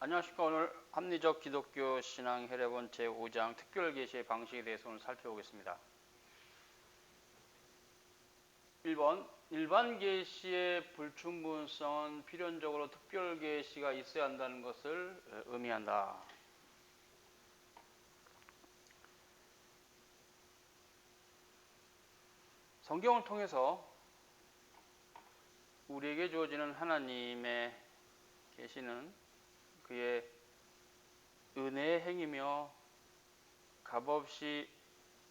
안녕하십니까. 오늘 합리적 기독교 신앙 해례본 제5장 특별 계시의 방식에 대해서 오늘 살펴보겠습니다. 1번 일반 계시의 불충분성은 필연적으로 특별 계시가 있어야 한다는 것을 의미한다. 성경을 통해서 우리에게 주어지는 하나님의 계시는 그의 은혜의 행이며 값없이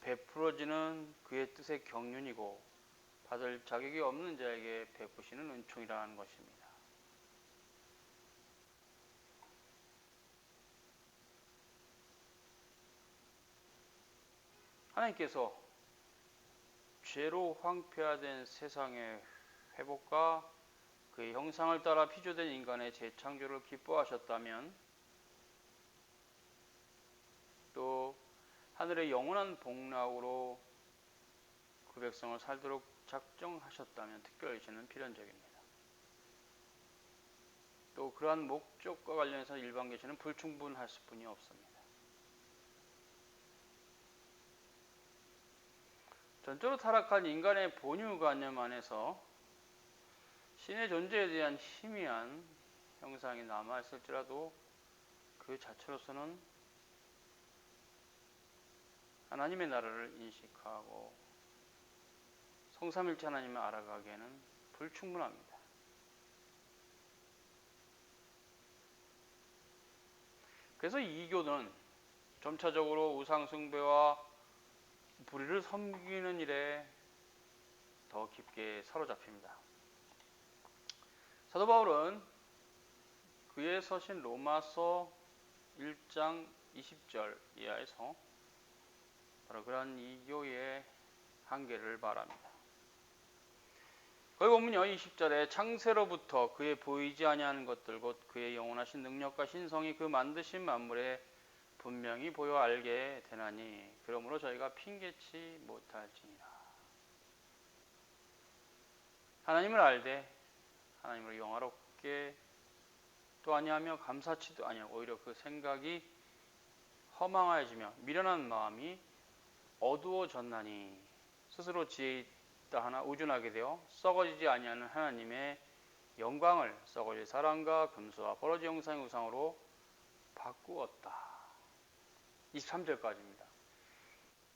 베풀어지는 그의 뜻의 경륜이고 받을 자격이 없는 자에게 베푸시는 은총이라는 것입니다. 하나님께서 죄로 황폐화된 세상의 회복과 그의 형상을 따라 피조된 인간의 재창조를 기뻐하셨다면 또 하늘의 영원한 복락으로 그 백성을 살도록 작정하셨다면 특별히 저는 필연적입니다. 또 그러한 목적과 관련해서 일반 계시는 불충분할 수뿐이 없습니다. 전적으로 타락한 인간의 본유관념 안에서 신의 존재에 대한 희미한 형상이 남아있을지라도 그 자체로서는 하나님의 나라를 인식하고 성삼일체 하나님을 알아가기에는 불충분합니다. 그래서 이교는 점차적으로 우상숭배와 불의를 섬기는 일에 더 깊게 사로잡힙니다. 사도 바울은 그의 서신 로마서 1장 20절 이하에서 바로 그러한 이교의 한계를 말합니다. 거기 보면요 20절에 창세로부터 그의 보이지 아니하는 것들 곧 그의 영원하신 능력과 신성이 그 만드신 만물에 분명히 보여 알게 되나니 그러므로 저희가 핑계치 못할지니라. 하나님을 알되 하나님을 영화롭게 또 아니하며 감사치도 아니하고 오히려 그 생각이 허망하여지며 미련한 마음이 어두워졌나니 스스로 지혜 있다 하나 우준하게 되어 썩어지지 아니하는 하나님의 영광을 썩어질 사랑과 금수와 버러지 영상의 우상으로 바꾸었다. 23절까지입니다.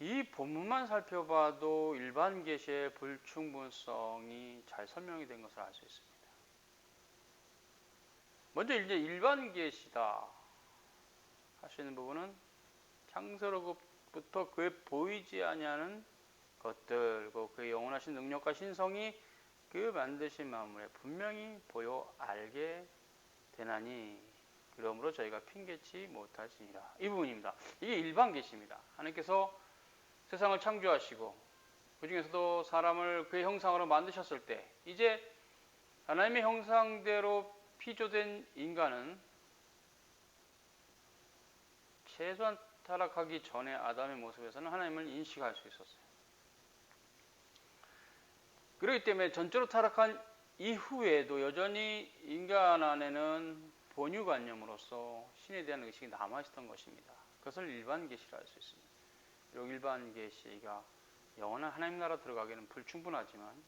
이 본문만 살펴봐도 일반 계시의 불충분성이 잘 설명이 된 것을 알 수 있습니다. 먼저 이제 일반 계시다 하시는 부분은 창세로부터 그의 보이지 아니하는 것들, 그 영원하신 능력과 신성이 그 만드신 마음에 분명히 보여 알게 되나니 그러므로 저희가 핑계치 못하시니라. 이 부분입니다. 이게 일반 계시입니다. 하나님께서 세상을 창조하시고 그 중에서도 사람을 그의 형상으로 만드셨을 때 이제 하나님의 형상대로 피조된 인간은 최소한 타락하기 전에 아담의 모습에서는 하나님을 인식할 수 있었어요. 그렇기 때문에 전적으로 타락한 이후에도 여전히 인간 안에는 본유관념으로서 신에 대한 의식이 남아있었던 것입니다. 그것을 일반 계시라 할 수 있습니다. 비록 일반 계시가 영원한 하나님 나라 들어가기는 불충분하지만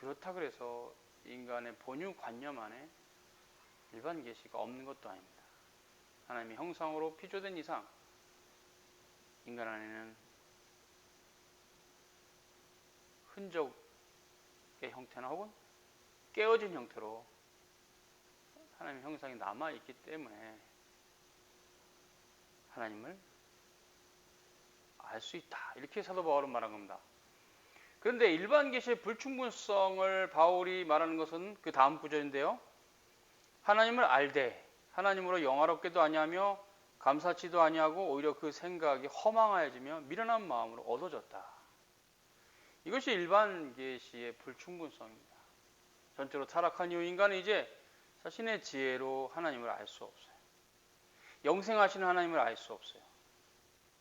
그렇다 그래서 인간의 본유 관념 안에 일반 계시가 없는 것도 아닙니다. 하나님의 형상으로 피조된 이상 인간 안에는 흔적의 형태나 혹은 깨어진 형태로 하나님의 형상이 남아 있기 때문에 하나님을 알 수 있다. 이렇게 사도 바울은 말한 겁니다. 그런데 일반 계시의 불충분성을 바울이 말하는 것은 그 다음 구절인데요. 하나님을 알되 하나님으로 영화롭게도 아니하며 감사치도 아니하고 오히려 그 생각이 허망하여지며 미련한 마음으로 얻어졌다. 이것이 일반 계시의 불충분성입니다. 전체로 타락한 이후 인간은 이제 자신의 지혜로 하나님을 알 수 없어요. 영생하신 하나님을 알 수 없어요.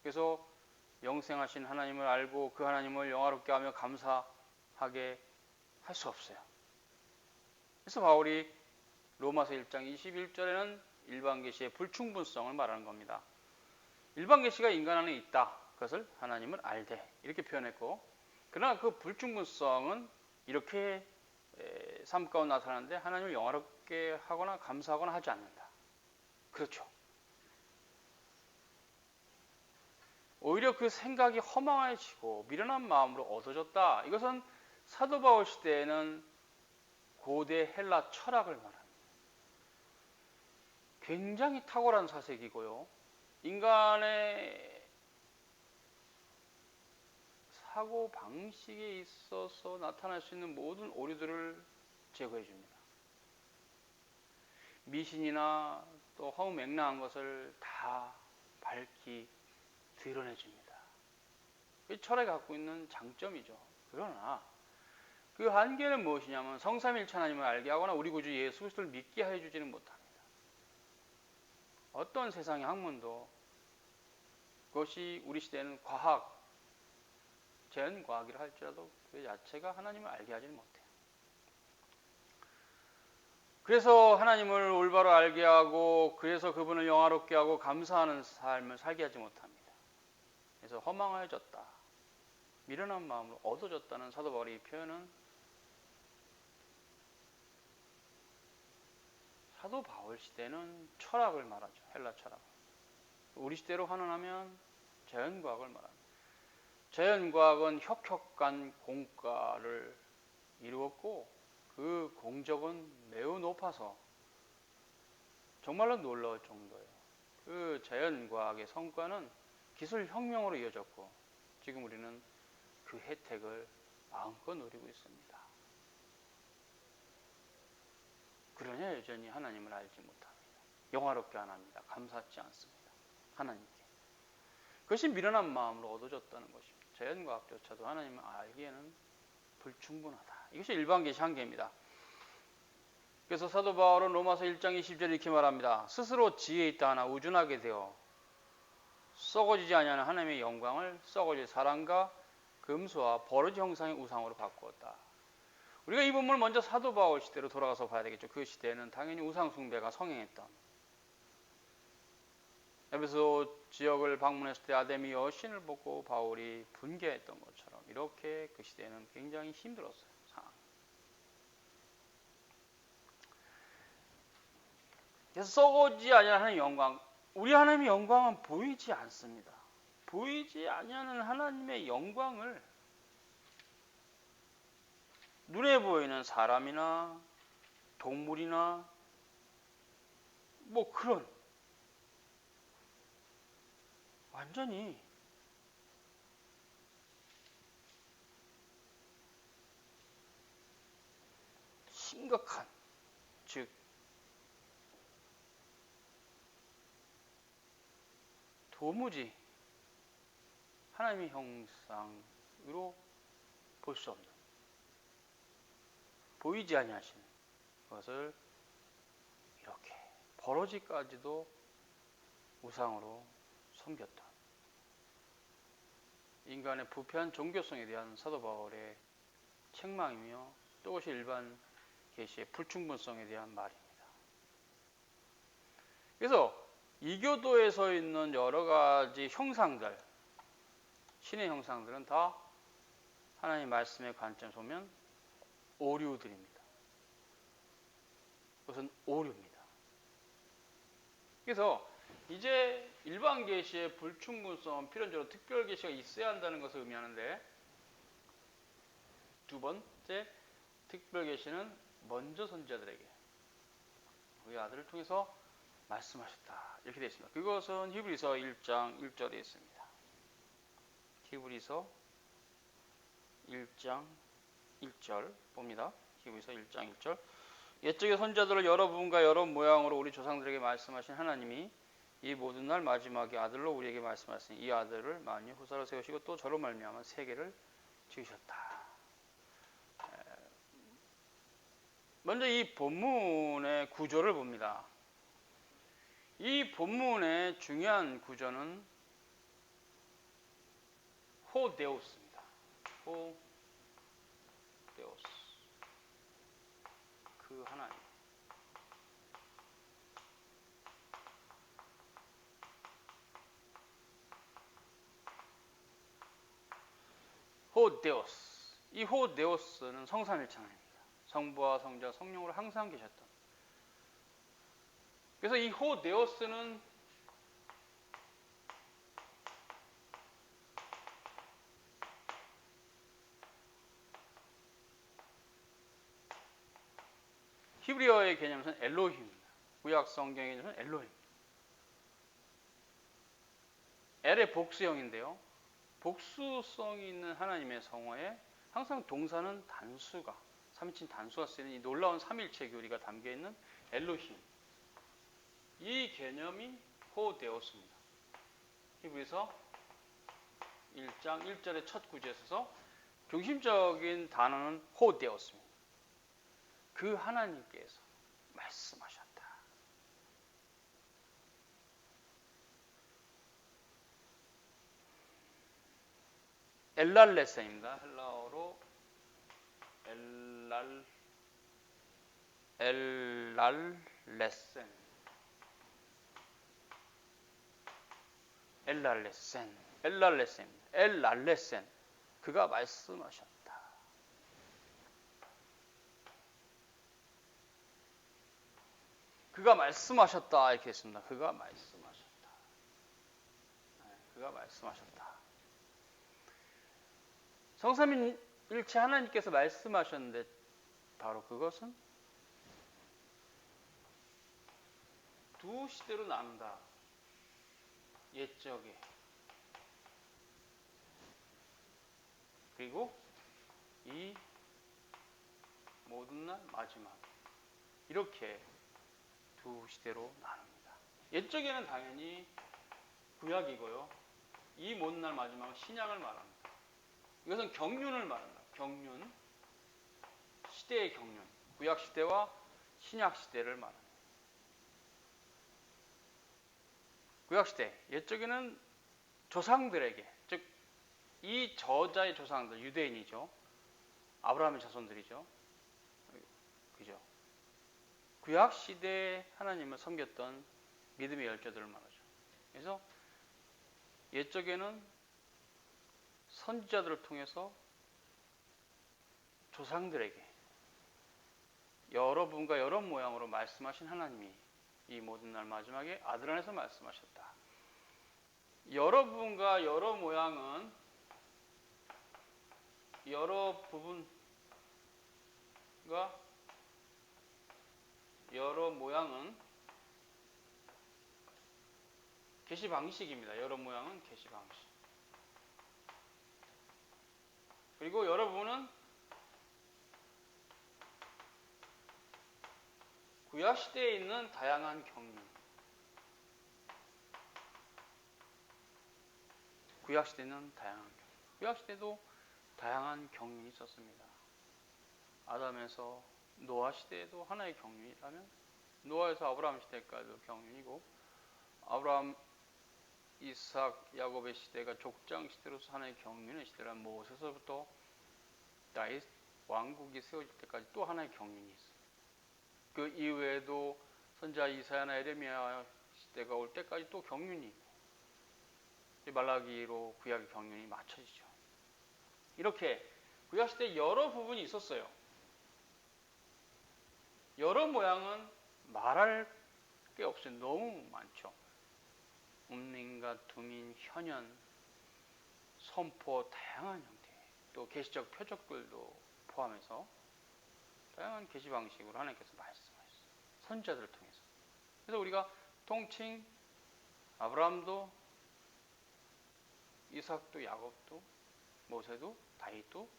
그래서 영생하신 하나님을 알고 그 하나님을 영화롭게 하며 감사하게 할 수 없어요. 그래서 바울이 로마서 1장 21절에는 일반 계시의 불충분성을 말하는 겁니다. 일반 계시가 인간 안에 있다. 그것을 하나님은 알되 이렇게 표현했고 그러나 그 불충분성은 이렇게 삶 가운데 나타나는데 하나님을 영화롭게 하거나 감사하거나 하지 않는다. 그렇죠. 오히려 그 생각이 허망해지고 미련한 마음으로 얻어졌다. 이것은 사도 바울 시대에는 고대 헬라 철학을 말합니다. 굉장히 탁월한 사색이고요. 인간의 사고 방식에 있어서 나타날 수 있는 모든 오류들을 제거해 줍니다. 미신이나 또 허무맹랑한 것을 다 밝히 드러내 줍니다. 철학이 갖고 있는 장점이죠. 그러나 그 한계는 무엇이냐면 성삼일체 하나님을 알게 하거나 우리 구주 예수 그리스도를 믿게 해 주지는 못합니다. 어떤 세상의 학문도 그것이 우리 시대는 과학, 자연과학이라 할지라도 그 자체가 하나님을 알게 하지는 못해요. 그래서 하나님을 올바로 알게 하고 그래서 그분을 영화롭게 하고 감사하는 삶을 살게 하지 못합니다. 그래서 허망해졌다. 미련한 마음으로 얻어졌다는 사도 바울의 표현은 사도 바울 시대는 철학을 말하죠. 헬라 철학. 우리 시대로 환원하면 자연과학을 말합니다. 자연과학은 혁혁한 공과를 이루었고 그 공적은 매우 높아서 정말로 놀라울 정도예요. 그 자연과학의 성과는 기술 혁명으로 이어졌고 지금 우리는 그 혜택을 마음껏 누리고 있습니다. 그러냐 여전히 하나님을 알지 못합니다. 영화롭게 안 합니다. 감사치 않습니다. 하나님께. 그것이 미련한 마음으로 얻어졌다는 것입니다. 자연과학조차도 하나님을 알기에는 불충분하다. 이것이 일반 계시 한계입니다. 그래서 사도 바울은 로마서 1장 20절 이렇게 말합니다. 스스로 지혜 있다 하나 우준하게 되어 썩어지지 아니하는 하나님의 영광을 썩어질 사랑과 금수와 버러지 형상의 우상으로 바꾸었다. 우리가 이 본문을 먼저 사도 바울 시대로 돌아가서 봐야 되겠죠. 그 시대에는 당연히 우상 숭배가 성행했던. 에베소 지역을 방문했을 때 아데미 여신을 보고 바울이 분개했던 것처럼 이렇게 그 시대에는 굉장히 힘들었어요. 그래서 썩어지 아니하는 영광, 우리 하나님의 영광은 보이지 않습니다. 보이지 아니하는 하나님의 영광을 눈에 보이는 사람이나 동물이나 뭐 그런 완전히 심각한 즉 도무지 하나님의 형상으로 볼 수 없는 보이지 아니하신 것을 이렇게 버러지까지도 우상으로 섬겼다. 인간의 부패한 종교성에 대한 사도 바울의 책망이며 또 그것이 일반 계시의 불충분성에 대한 말입니다. 그래서 이교도에서 있는 여러 가지 형상들, 신의 형상들은 다 하나님 말씀의 관점에서 보면 오류들입니다. 그것은 오류입니다. 그래서 이제 일반 계시의 불충분성은 필연적으로 특별 계시가 있어야 한다는 것을 의미하는데 두 번째 특별 계시는 먼저 선자들에게 우리 아들을 통해서 말씀하셨다 이렇게 되어 있습니다. 그것은 히브리서 1장 1절에 있습니다. 히브리서 1장 1절 봅니다. 히브리서 1장 1절. 옛적의 선자들을 여러 부분과 여러 모양으로 우리 조상들에게 말씀하신 하나님이 이 모든 날 마지막에 아들로 우리에게 말씀하신 이 아들을 만유 후사로 세우시고 또 저로 말미암아 세계를 지으셨다. 먼저 이 본문의 구조를 봅니다. 이 본문의 중요한 구절은 호데오스입니다. 호데오스. 그 하나님. 호데오스. 이 호데오스는 성삼일체 하나입니다. 성부와 성자, 성령으로 항상 계셨던 그래서 이 호데오스는 히브리어의 개념은 엘로힘입니다. 구약 성경의 개념은 엘로힘. 엘의 복수형인데요. 복수성이 있는 하나님의 성어에 항상 동사는 단수가, 3인칭 단수가 쓰이는 이 놀라운 삼일체 교리가 담겨 있는 엘로힘. 이 개념이 호되었습니다. 히브리서 1장 1절의 첫 구절에 서 중심적인 단어는 호되었습니다. 그 하나님께서 말씀하셨다. 엘랄레센입니다. 헬라어로 엘랄 엘랄레센 엘랄레센 엘랄레센입니다. 엘랄레센 그가 말씀하셨다. 그가 말씀하셨다 이렇게 했습니다. 그가 말씀하셨다. 네, 그가 말씀하셨다. 성삼일체 하나님께서 말씀하셨는데 바로 그것은 두 시대로 나눈다. 옛적에 그리고 이 모든 날 마지막 이렇게 두 시대로 나눕니다. 옛적에는 당연히 구약이고요. 이 모든 날 마지막은 신약을 말합니다. 이것은 경륜을 말합니다. 경륜. 시대의 경륜. 구약 시대와 신약 시대를 말합니다. 구약 시대 옛적에는 조상들에게 즉 이 저자의 조상들 유대인이죠. 아브라함의 자손들이죠. 그죠? 구약 시대에 하나님을 섬겼던 믿음의 열조들을 말하죠. 그래서 옛적에는 선지자들을 통해서 조상들에게 여러 분과 여러 모양으로 말씀하신 하나님이 이 모든 날 마지막에 아들 안에서 말씀하셨다. 여러 분과 여러 모양은 여러 부분과 여러 모양은 게시 방식입니다. 여러 모양은 게시 방식. 그리고 여러분은 구약 시대에 있는 다양한 경륜. 구약 시대는 다양한 경륜. 구약 시대도 다양한 경륜이 있었습니다. 아담에서 노아 시대에도 하나의 경륜이라면 노아에서 아브라함 시대까지도 경륜이고 아브라함, 이삭, 야곱의 시대가 족장 시대로서 하나의 경륜의 시대란 모세서부터 다윗 왕국이 세워질 때까지 또 하나의 경륜이 있어요. 그 이후에도 선자 이사야나 에레미야 시대가 올 때까지 또 경륜이 있고 말라기로 구약의 경륜이 맞춰지죠. 이렇게 구약 시대 여러 부분이 있었어요. 여러 모양은 말할 게 없어요. 너무 많죠. 음린과 두민, 현현, 선포, 다양한 형태, 또 계시적 표적들도 포함해서 다양한 계시 방식으로 하나님께서 말씀 선자들을 통해서. 그래서 우리가 통칭 아브라함도 이삭도 야곱도 모세도 다윗도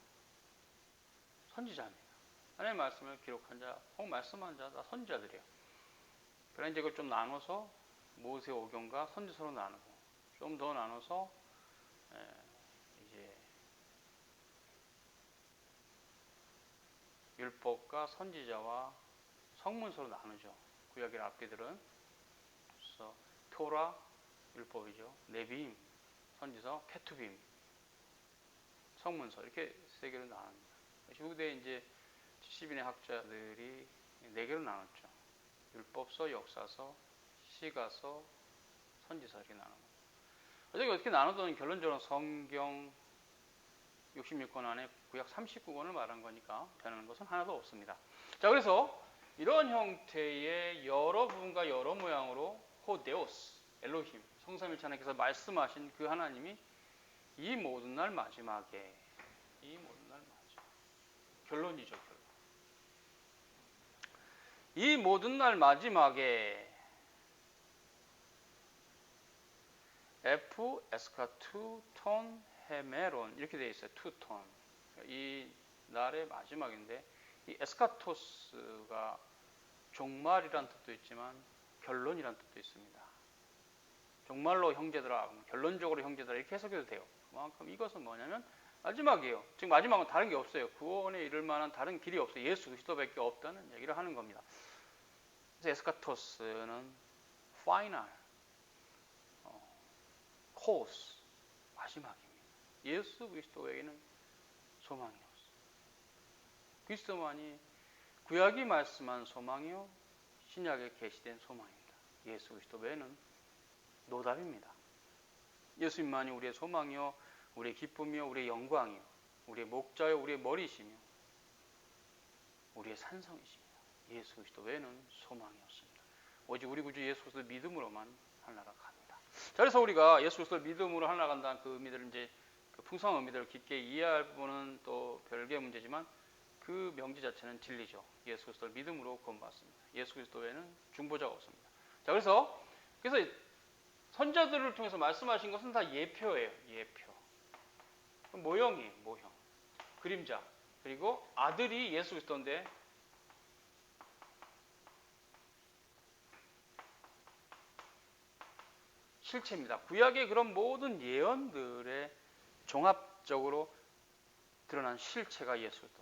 선지자입니다. 하나님의 말씀을 기록한 자, 혹 말씀한 자, 다 선지자들이에요. 그러나 이제 그걸 좀 나눠서 모세 오경과 선지서로 나누고, 좀 더 나눠서, 예, 이제, 율법과 선지자와 성문서로 나누죠. 구약의 앞뒤들은. 그래서, 토라, 율법이죠. 네비임, 선지서, 케투빔, 성문서. 이렇게 세 개로 나눕니다. 후대 이제 70인의 학자들이 네 개로 나눴죠. 율법서, 역사서, 시가서, 선지서 이렇게 나누고. 어차피 어떻게 나누든 결론적으로 성경 66권 안에 구약 39권을 말한 거니까 변하는 것은 하나도 없습니다. 자, 그래서 이런 형태의 여러 부분과 여러 모양으로 호데오스, 엘로힘, 성삼일체 하나님께서 말씀하신 그 하나님이 이 모든 날 마지막에 이 모든 날 마지막 결론이죠, 결론. 이 모든 날 마지막에 F 에스카 투톤 헤메론 이렇게 되어 있어요. 투톤. 이 날의 마지막인데 이 에스카토스가 종말이란 뜻도 있지만 결론이란 뜻도 있습니다. 종말로 형제들아, 결론적으로 형제들아 이렇게 해석해도 돼요. 그만큼 이것은 뭐냐면 마지막이에요. 즉 마지막은 다른 게 없어요. 구원에 이를 만한 다른 길이 없어요. 예수 그리스도밖에 없다는 얘기를 하는 겁니다. 그래서 에스카토스는 파이널, 어, 코스, 마지막입니다. 예수 그리스도에게는 소망이 없어요. 그리스도만이 구약이 말씀한 소망이요 신약에 계시된 소망입니다. 예수 그리스도 외에는 노답입니다. 예수님만이 우리의 소망이요 우리의 기쁨이요 우리의 영광이요 우리의 목자요 우리의 머리시며 우리의 산성이십니다. 예수 그리스도 외에는 소망이 없습니다. 오직 우리 구주 예수 그리스도 믿음으로만 하나가 갑니다. 자, 그래서 우리가 예수 그리스도 믿음으로 하나간다는 그 의미들을 이제 그 풍성한 의미들을 깊게 이해할 부분은 또 별개의 문제지만 그 명제 자체는 진리죠. 예수 그리스도를 믿음으로 구원받습니다. 예수 그리스도 외에는 중보자가 없습니다. 자, 그래서 그래서 선자들을 통해서 말씀하신 것은 다 예표예요. 예표. 모형이 모형. 그림자. 그리고 아들이 예수 그리스도인데 실체입니다. 구약의 그런 모든 예언들의 종합적으로 드러난 실체가 예수 그리스도입니다.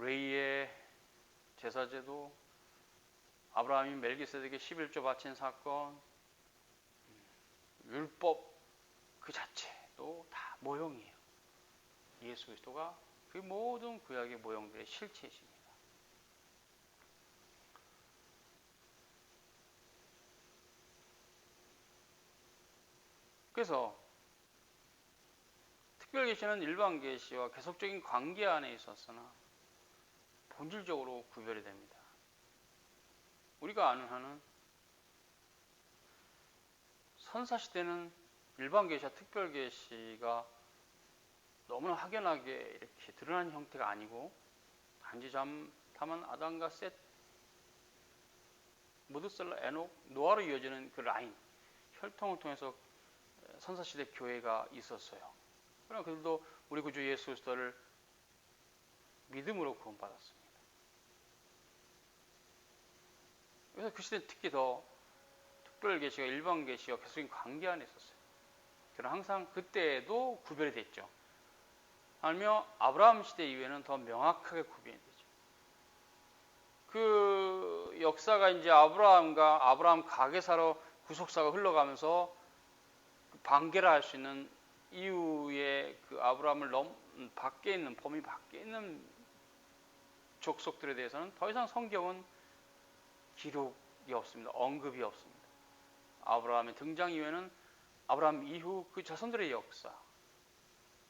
레이의 제사제도, 아브라함이 멜기세덱에 11조 바친 사건, 율법 그 자체도 다 모형이에요. 예수 그리스도가 그 모든 구약의 모형들의 실체이십니다. 그래서 특별 계시는 일반 계시와 계속적인 관계 안에 있었으나 본질적으로 구별이 됩니다. 우리가 아는 한은 선사시대는 일반 계시와 특별 계시가 너무나 확연하게 이렇게 드러난 형태가 아니고 단지 잠 다만 아담과 셋 무드셀라 에녹 노아로 이어지는 그 라인 혈통을 통해서 선사시대 교회가 있었어요. 그러나 그들도 우리 구주 예수 그리스도를 믿음으로 구원받았습니다. 그래서 그 시대 특히 더 특별 계시가 일반 계시와 계속적인 관계 안에 있었어요. 그러나 항상 그때도 구별이 됐죠. 아니면 아브라함 시대 이후에는 더 명확하게 구별이 되죠. 그 역사가 이제 아브라함과 아브라함 가게사로 구속사가 흘러가면서 반개를 할수 있는 이후에 그 아브라함을 넘 밖에 있는 범위 밖에 있는 족속들에 대해서는 더 이상 성경은 기록이 없습니다. 언급이 없습니다. 아브라함의 등장 이후에는 아브라함 이후 그 자손들의 역사,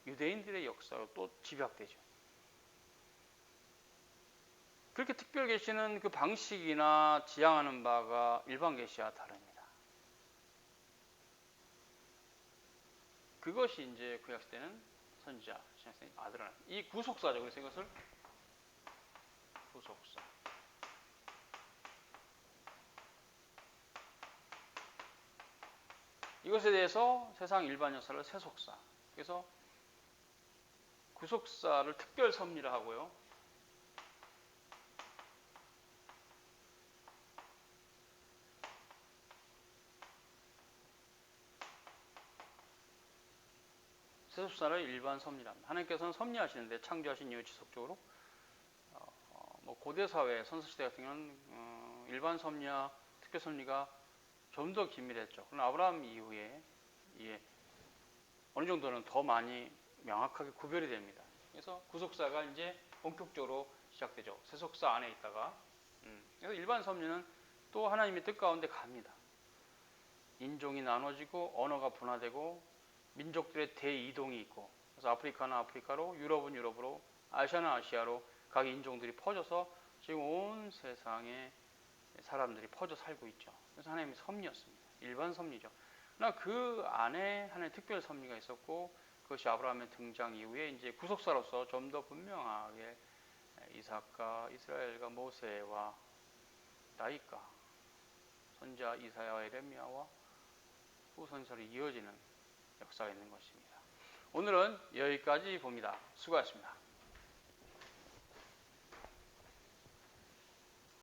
유대인들의 역사로 또 집약되죠. 그렇게 특별 계시는 그 방식이나 지향하는 바가 일반 계시와 다릅니다. 그것이 이제 구약 시대는 선지자, 신약 시대는 아들 하나. 이 구속사죠. 그래서 이것을 구속사. 이것에 대해서 세상 일반 역사를 세속사. 그래서 구속사를 특별 섭리를 하고요. 세속사를 일반 섭리랍니다. 하나님께서는 섭리하시는데 창조하신 이후 지속적으로 어, 어, 뭐 고대 사회 선사시대 같은 경우는 어, 일반 섭리와 특별 섭리가 좀 더 긴밀했죠. 그러나 아브라함 이후에 예, 어느 정도는 더 많이 명확하게 구별이 됩니다. 그래서 구속사가 이제 본격적으로 시작되죠. 세속사 안에 있다가 음, 그래서 일반 섭리는 또 하나님의 뜻 가운데 갑니다. 인종이 나눠지고 언어가 분화되고 민족들의 대이동이 있고 그래서 아프리카는 아프리카로, 유럽은 유럽으로, 아시아는 아시아로 각 인종들이 퍼져서 지금 온 세상에 사람들이 퍼져 살고 있죠. 그래서 하나님의 섭리였습니다. 일반 섭리죠. 그러나 그 안에 하나의 특별 섭리가 있었고 그것이 아브라함의 등장 이후에 이제 구속사로서 좀 더 분명하게 이삭과 이스라엘과 모세와 다윗과 선자 이사야와 에레미야와 후선서로 이어지는 역사가 있는 것입니다. 오늘은 여기까지 봅니다. 수고하셨습니다.